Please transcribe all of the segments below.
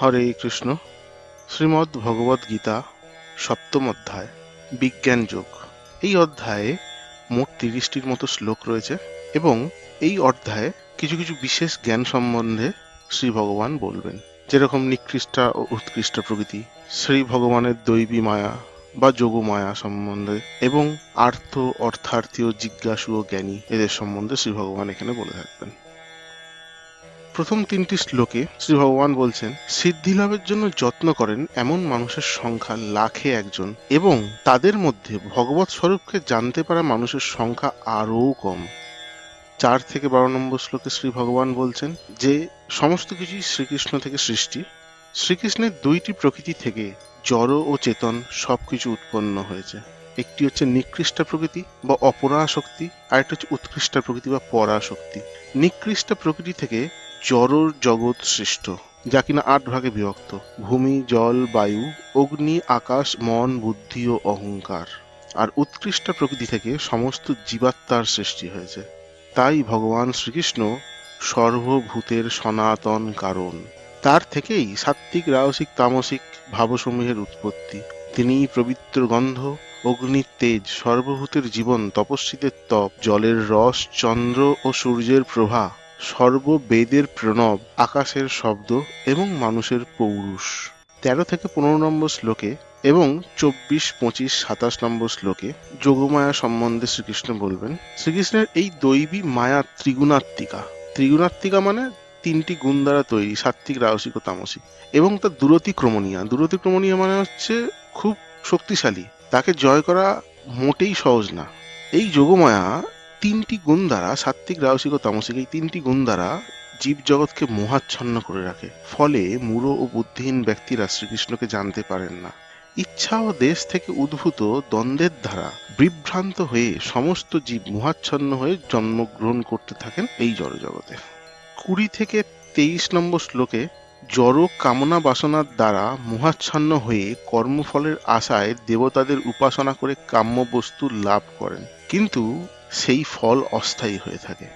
হরে কৃষ্ণ। শ্রীমদ্ ভগবদ গীতা, সপ্তম অধ্যায়, বিজ্ঞান যোগ। এই অধ্যায়ে মোট তিরিশটির মতো শ্লোক রয়েছে এবং এই অধ্যায়ে কিছু কিছু বিশেষ জ্ঞান সম্বন্ধে শ্রী ভগবান বলবেন। যেরকম নিকৃষ্টা ও উৎকৃষ্ট প্রকৃতি, শ্রী ভগবানের দৈবী মায়া বা যোগমায়া সম্বন্ধে এবং আর্থ, অর্থার্থীয় জিজ্ঞাসু ও জ্ঞানী এদের সম্বন্ধে শ্রী ভগবান এখানে বলে থাকবেন। প্রথম তিনটি শ্লোকে শ্রী ভগবান বলছেন, সিদ্ধি লাভের জন্য যত্ন করেন এমন মানুষের সংখ্যা লাখে একজন এবং তাদের মধ্যে ভগবত স্বরূপকে জানতে পারা মানুষের সংখ্যা আরও কম। চার থেকে বারো নম্বর শ্লোকে শ্রী ভগবান বলছেন যে, সমস্ত কিছুই শ্রীকৃষ্ণ থেকে সৃষ্টি। শ্রীকৃষ্ণের দুইটি প্রকৃতি থেকে জড় ও চেতন সবকিছু উৎপন্ন হয়েছে। একটি হচ্ছে নিকৃষ্ট প্রকৃতি বা অপরাশক্তি আর একটা হচ্ছে উৎকৃষ্ট প্রকৃতি বা পরাশক্তি। নিকৃষ্ট প্রকৃতি থেকে জড় জগৎ সৃষ্ট, যা কিনা আট ভাগে বিভক্ত। ভূমি, জল, বায়ু, অগ্নি, আকাশ, মন, বুদ্ধি ও অহংকার। আর উৎকৃষ্ট প্রকৃতি থেকে সমস্ত জীবাত্মার সৃষ্টি হয়েছে। তাই ভগবান শ্রীকৃষ্ণ সর্বভূতের সনাতন কারণ। তার থেকেই সাত্ত্বিক রাজসিক তামসিক ভাবসমূহের উৎপত্তি। তিনিই পবিত্র গন্ধ, অগ্নির তেজ, সর্বভূতের জীবন, তপস্বীদের তপ, জলের রস, চন্দ্র ও সূর্যের প্রভা সর্ববেদের প্রণব, আকাশের শব্দ এবং মানুষের পৌরুষ। তেরো থেকে পনেরো নম্বর শ্লোকে এবং চব্বিশ, পঁচিশ, সাতাশ নম্বর শ্লোকে যোগমায়া সম্বন্ধে শ্রীকৃষ্ণ বলবেন, শ্রীকৃষ্ণের এই দৈবী মায়া ত্রিগুণাত্মিকা। ত্রিগুণাত্মিকা মানে তিনটি গুণ দ্বারা তৈরি, সাত্ত্বিক রাজসিক ও তামসিক। এবং তার দূরতিক্রমণীয়া দূরতিক্রমণীয়া মানে হচ্ছে খুব শক্তিশালী, তাকে জয় করা মোটেই সহজ না। এই যোগমায়া তিনটি গুণ দ্বারা সাত্ত্বিক রাজসিক ও তামসিক, এই তিনটি গুণ দ্বারা জীব জগৎকে মোহাচ্ছন্ন করে রাখে। ফলে মূঢ় ও বুদ্ধিহীন ব্যক্তিরা শ্রীকৃষ্ণকে জানতে পারেন না। ইচ্ছা ও দেশ থেকে উদ্ভূত দ্বন্দ্বের দ্বারা বিভ্রান্ত হয়ে সমস্ত জীব মোহাচ্ছন্ন হয়ে জন্মগ্রহণ করতে থাকেন এই জড়জগতে। কুড়ি থেকে তেইশ নম্বর শ্লোকে, জড় কামনা বাসনার দ্বারা মোহাচ্ছন্ন হয়ে কর্মফলের আশায় দেবতাদের উপাসনা করে কাম্য বস্তু লাভ করেন। কিন্তু সেই ফল অস্থায়ী হয়ে থাকে।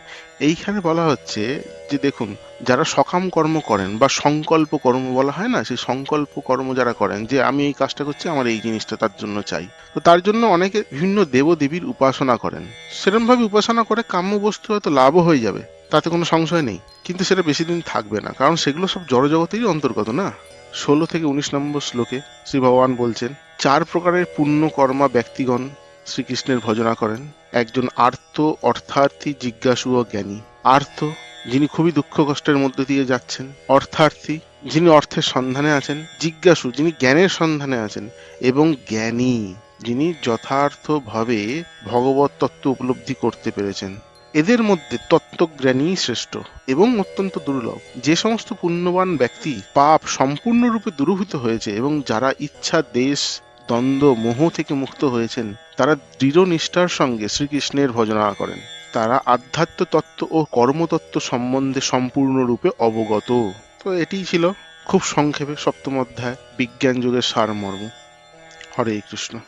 এইখানে বলা হচ্ছে যে দেখুন, যারা সকাম কর্ম করেন বা সংকল্প কর্ম বলা হয় না, সেই সংকল্প কর্ম যারা করেন যে আমি এই কাজটা করছি, আমার এই জিনিসটা তার জন্য চাই। তো তার জন্য অনেকে বিভিন্ন দেবদেবীর উপাসনা করেন। সেরকমভাবে উপাসনা করে কাম্য বস্তু হয়তো লাভও হয়ে যাবে, তাতে কোনো সংশয় নেই। কিন্তু সেটা বেশি দিন থাকবে না, কারণ সেগুলো সব জড়জগতেরই অন্তর্গত না? ষোলো থেকে উনিশ নম্বর শ্লোকে শ্রী ভগবান বলছেন, চার প্রকারের পুণ্যকর্মা ব্যক্তিগণ শ্রীকৃষ্ণের ভজনা করেন। একজন আর্ত অর্থার্থী জিজ্ঞাসু ও জ্ঞানী। আর্ত, যিনি খুবই দুঃখ কষ্টের মধ্যে দিয়ে যাচ্ছেন। অর্থার্থী, যিনি অর্থের সন্ধানে আছেন। জিজ্ঞাসু, যিনি জ্ঞানের সন্ধানে আছেন। এবং জ্ঞানী, যিনি যথার্থভাবে ভগবত তত্ত্ব উপলব্ধি করতে পেরেছেন। এদের মধ্যে তত্ত্বজ্ঞানী শ্রেষ্ঠ এবং অত্যন্ত দুর্লভ। যে সমস্ত পুণ্যবান ব্যক্তি পাপ সম্পূর্ণরূপে দূরীভূত হয়েছে এবং যারা ইচ্ছা, দেশ, দ্বন্দ্ব, মোহ থেকে মুক্ত হয়েছেন তারা দৃঢ় নিষ্ঠার সঙ্গে শ্রীকৃষ্ণের ভজনা করেন। তারা আধ্যাত্ম তত্ত্ব ও কর্মতত্ত্ব সম্বন্ধে সম্পূর্ণরূপে অবগত। তো এটিই ছিল খুব সংক্ষেপে সপ্তম অধ্যায়, বিজ্ঞান যুগের সারমর্ম। হরে কৃষ্ণ।